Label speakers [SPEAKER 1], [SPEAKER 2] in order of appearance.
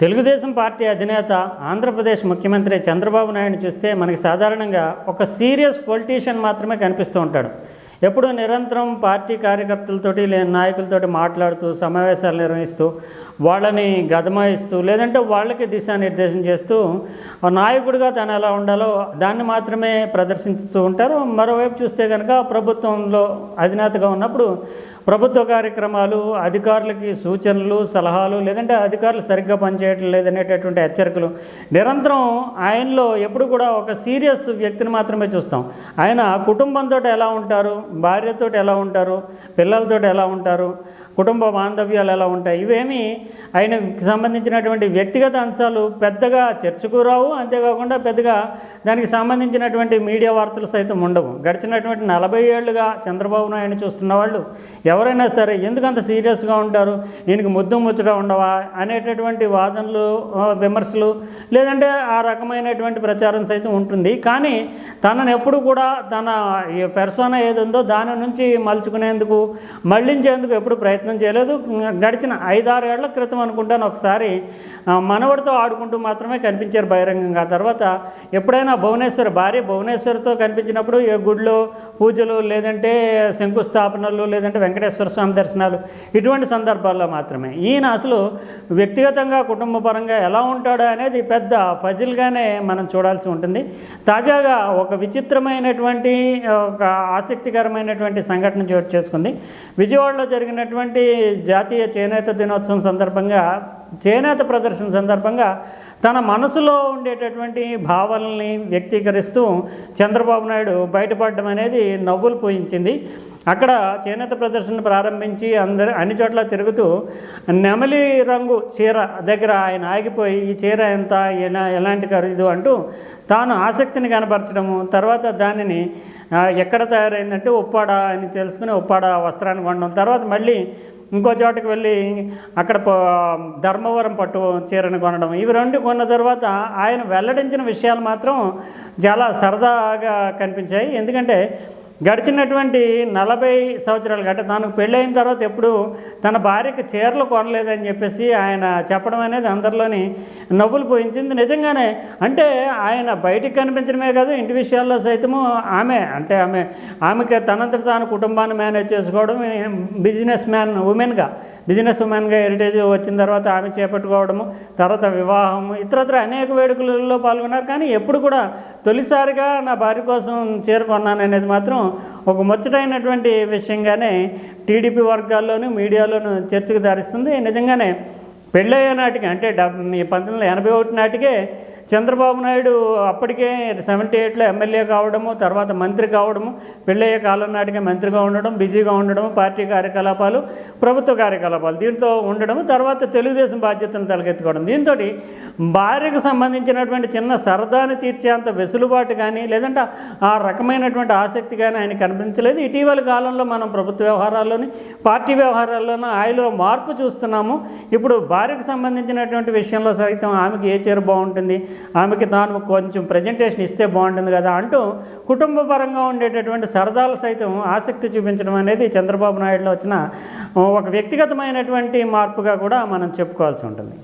[SPEAKER 1] Telugu Desam party అధినేత ఆంధ్రప్రదేశ్ ముఖ్యమంత్రి చంద్రబాబు నాయుడు చూస్తే మనకి సాధారణంగా ఒక సీరియస్ పొలిటీషియన్ మాత్రమే కనిపిస్తూ ఉంటాడు. ఎప్పుడూ నిరంతరం పార్టీ కార్యకర్తలతోటి లే నాయకులతోటి మాట్లాడుతూ సమావేశాలు నిర్వహిస్తూ వాళ్ళని గదమాయిస్తూ లేదంటే వాళ్ళకి దిశానిర్దేశం చేస్తూ నాయకుడిగా తను ఎలా ఉండాలో దాన్ని మాత్రమే ప్రదర్శిస్తూ ఉంటారు. మరోవైపు చూస్తే కనుక ప్రభుత్వంలో అధినేతగా ఉన్నప్పుడు ప్రభుత్వ కార్యక్రమాలు అధికారులకి సూచనలు సలహాలు లేదంటే అధికారులు సరిగ్గా పనిచేయటం లేదనేటటువంటి హెచ్చరికలు. నిరంతరం ఆయనలో ఎప్పుడు కూడా ఒక సీరియస్ వ్యక్తిని మాత్రమే చూస్తాం. ఆయన కుటుంబంతో ఎలా ఉంటారు? భార్యతో ఎలా ఉంటారు? పిల్లలతో ఎలా ఉంటారు? కుటుంబ బాంధవ్యాలు ఎలా ఉంటాయి? ఇవేమీ ఆయనకి సంబంధించినటువంటి వ్యక్తిగత అంశాలు పెద్దగా చర్చకు రావు. అంతేకాకుండా పెద్దగా దానికి సంబంధించినటువంటి మీడియా వార్తలు సైతం ఉండవు. గడిచినటువంటి నలభై ఏళ్ళుగా చంద్రబాబు నాయుడు చూస్తున్న వాళ్ళు ఎవరైనా సరే ఎందుకంత సీరియస్గా ఉంటారు? ఈయనకి ముద్దు ముచ్చట ఉండవా? అనేటటువంటి వాదనలు విమర్శలు లేదంటే ఆ రకమైనటువంటి ప్రచారం సైతం ఉంటుంది. కానీ తనను ఎప్పుడు కూడా తన పెర్సోనా ఏది ఉందో దాని నుంచి మలుచుకునేందుకు మళ్ళించేందుకు ఎప్పుడు ప్రయత్నం చేయలేదు. గడిచిన ఐదారేళ్ళ క్రితం అనుకుంటాను ఒకసారి మనవడితో ఆడుకుంటూ మాత్రమే కనిపించారు బహిరంగంగా. తర్వాత ఎప్పుడైనా భువనేశ్వర్ భార్య భువనేశ్వర్తో కనిపించినప్పుడు ఏ గుడిలో పూజలు లేదంటే శంకుస్థాపనలు లేదంటే వెంకటేశ్వర స్వామి దర్శనాలు ఇటువంటి సందర్భాల్లో మాత్రమే. ఈయన అసలు వ్యక్తిగతంగా కుటుంబ పరంగా ఎలా ఉంటాడో అనేది పెద్ద ఫజిల్గానే మనం చూడాల్సి ఉంటుంది. తాజాగా ఒక విచిత్రమైనటువంటి ఒక ఆసక్తికరమైనటువంటి సంఘటన చోటు చేసుకుంది. విజయవాడలో జరిగినటువంటి జాతీయ చేనేత దినోత్సవం సందర్భంగా చేనేత ప్రదర్శన సందర్భంగా తన మనసులో ఉండేటటువంటి భావాలని వ్యక్తీకరిస్తూ చంద్రబాబు నాయుడు బయటపడడం అనేది నవ్వులు పోయించింది. అక్కడ చేనేత ప్రదర్శన ప్రారంభించి అందరు అన్ని చోట్ల తిరుగుతూ నెమలి రంగు చీర దగ్గర ఆయన ఆగిపోయి ఈ చీర ఎంత? ఎలా ఎలాంటి ఖరీదు అంటూ తాను ఆసక్తిని కనపరచడము. తర్వాత దానిని ఎక్కడ తయారైందంటే ఉప్పాడ అని తెలుసుకుని ఉప్పాడ వస్త్రాన్ని కొనడం. తర్వాత మళ్ళీ ఇంకో చోటకి వెళ్ళి అక్కడ ధర్మవరం పట్టు చీరను కొనడం. ఇవి రెండు కొన్న తర్వాత ఆయన వెల్లడించిన విషయాలు మాత్రం చాలా సరదాగా కనిపించాయి. ఎందుకంటే గడిచినటువంటి నలభై సంవత్సరాలు అంటే తనకు పెళ్ళైన తర్వాత ఎప్పుడు తన భార్యకు చీరలు కొనలేదని చెప్పేసి ఆయన చెప్పడం అనేది అందరిలోని నవ్వులు పోయించింది. నిజంగానే అంటే ఆయన బయటికి కనిపించడమే కాదు ఇంటి విషయాల్లో సైతము ఆమె అంటే ఆమె ఆమెకి తనంతట తాను కుటుంబాన్ని మేనేజ్ చేసుకోవడం బిజినెస్ మ్యాన్ ఉమెన్గా బిజినెస్ ఉమెన్గా హెరిటేజ్ వచ్చిన తర్వాత ఆమె చేపట్టుకోవడము తర్వాత వివాహం ఇతరత్ర అనేక వేడుకలలో పాల్గొన్నారు. కానీ ఎప్పుడు కూడా తొలిసారిగా నా భార్య కోసం చీర కొన్నాను అనేది మాత్రం ఒక ముచ్చటైనటువంటి విషయంగానే టీడీపీ వర్గాల్లోనూ మీడియాలోనూ చర్చకు దారిస్తుంది. నిజంగానే పెళ్ళయ్యే నాటికి అంటే డెబ్బై పంతొమ్మిది వందల ఎనభై ఒకటి నాటికే చంద్రబాబు నాయుడు అప్పటికే సెవెంటీ ఎయిట్లో ఎమ్మెల్యే కావడము తర్వాత మంత్రి కావడము పెళ్ళయ్యే కాలం నాటికే మంత్రిగా ఉండడం బిజీగా ఉండడం పార్టీ కార్యకలాపాలు ప్రభుత్వ కార్యకలాపాలు దీంతో ఉండడం తర్వాత తెలుగుదేశం బాధ్యతలు తలకెత్తుకోవడం. దీంతో భార్యకు సంబంధించినటువంటి చిన్న సరదాని తీర్చేంత వెసులుబాటు కానీ లేదంటే ఆ రకమైనటువంటి ఆసక్తి కానీ ఆయన కనిపించలేదు. ఇటీవల కాలంలో మనం ప్రభుత్వ వ్యవహారాల్లోని పార్టీ వ్యవహారాల్లోనూ ఆయనలో మార్పు చూస్తున్నాము. ఇప్పుడు భార్యకు సంబంధించినటువంటి విషయంలో సైతం ఆమెకి ఏ చీర బాగుంటుంది? ఆమెకి తాను కొంచెం ప్రజెంటేషన్ ఇస్తే బాగుంటుంది కదా అంటూ కుటుంబ పరంగా ఉండేటటువంటి సరదాలు సైతం ఆసక్తి చూపించడం అనేది చంద్రబాబు నాయుడులో వచ్చిన ఒక వ్యక్తిగతమైనటువంటి మార్పుగా కూడా మనం చెప్పుకోవాల్సి ఉంటుంది.